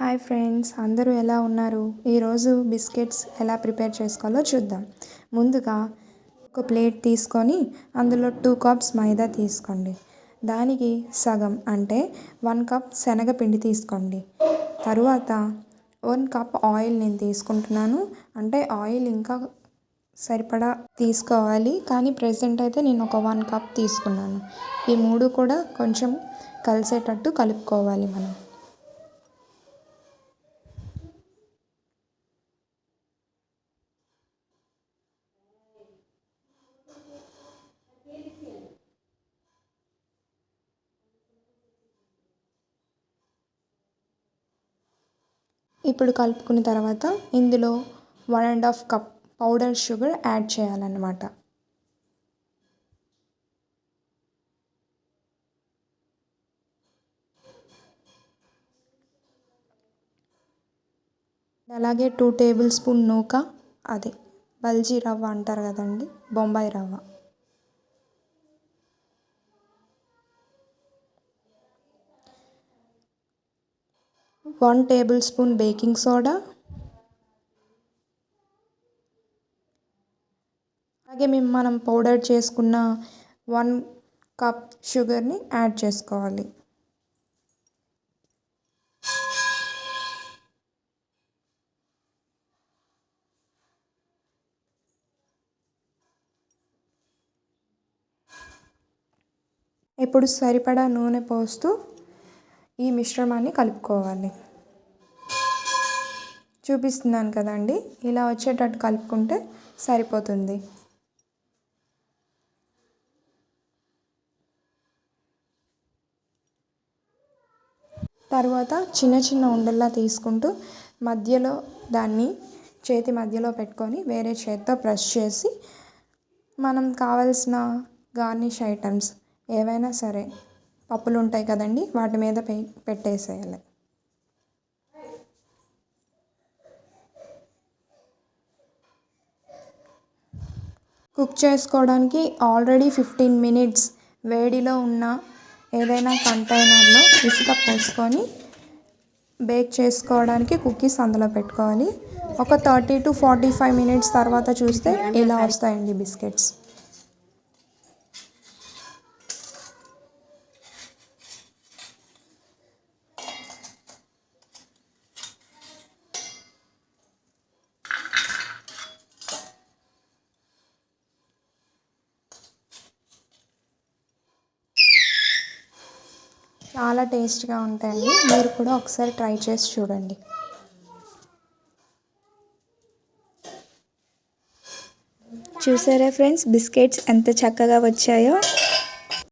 Hi friends అందరూ ఎలా ఉన్నారు? ఈరోజు బిస్కెట్స్ ఎలా ప్రిపేర్ చేసుకోవాలో చూద్దాం. ముందుగా ఒక ప్లేట్ తీసుకొని అందులో టూ కప్స్ మైదా తీసుకోండి. దానికి సగం అంటే వన్ కప్ శనగపిండి తీసుకోండి. తరువాత వన్ కప్ ఆయిల్ నేను తీసుకుంటున్నాను. అంటే ఆయిల్ ఇంకా సరిపడా తీసుకోవాలి. కానీ ప్రజెంట్ అయితే నేను ఒక వన్ కప్ తీసుకున్నాను. ఈ మూడు కూడా కొంచెం కలిసేటట్టు కలుపుకోవాలి మనం. ఇప్పుడు కలుపుకున్న తర్వాత ఇందులో one and half cup powder sugar add చేయాలన్నమాట. అలాగే టూ టేబుల్ స్పూన్ నూక అదే బల్జీ రవ్వ అంటారు కదండి బొంబాయి రవ్వ. One tablespoon baking soda. అలాగే మేము మనం పౌడర్ చేసుకున్న వన్ కప్ షుగర్ని యాడ్ చేసుకోవాలి. ఇప్పుడు సరిపడా నూనె పోస్తూ ఈ మిశ్రమాన్ని కలుపుకోవాలి. చూపిస్తున్నాను కదండి. ఇలా వచ్చేటట్టు కలుపుకుంటే సరిపోతుంది. తర్వాత చిన్న చిన్న ఉండల్లా తీసుకుంటూ మధ్యలో దాన్ని చేతి మధ్యలో పెట్టుకొని వేరే చేతితో ప్రెస్ చేసి మనం కావలసిన గార్నిష్ ఐటమ్స్ ఏవైనా సరే పప్పులు ఉంటాయి కదండి వాటి మీద పె పెట్టేసేయాలి. కుక్ చేసుకోవడానికి ఆల్రెడీ ఫిఫ్టీన్ మినిట్స్ వేడిలో ఉన్న ఏదైనా కంటైనర్లో ఇసుక పోసుకొని బేక్ చేసుకోవడానికి కుకీస్ అందులో పెట్టుకోవాలి. ఒక thirty to forty five minutes తర్వాత చూస్తే ఇలా వస్తాయండి బిస్కెట్స్? చాలా టేస్ట్గా ఉంటాయండి. మీరు కూడా ఒకసారి ట్రై చేసి చూడండి. చూసారా ఫ్రెండ్స్? బిస్కెట్స్ ఎంత చక్కగా వచ్చాయో.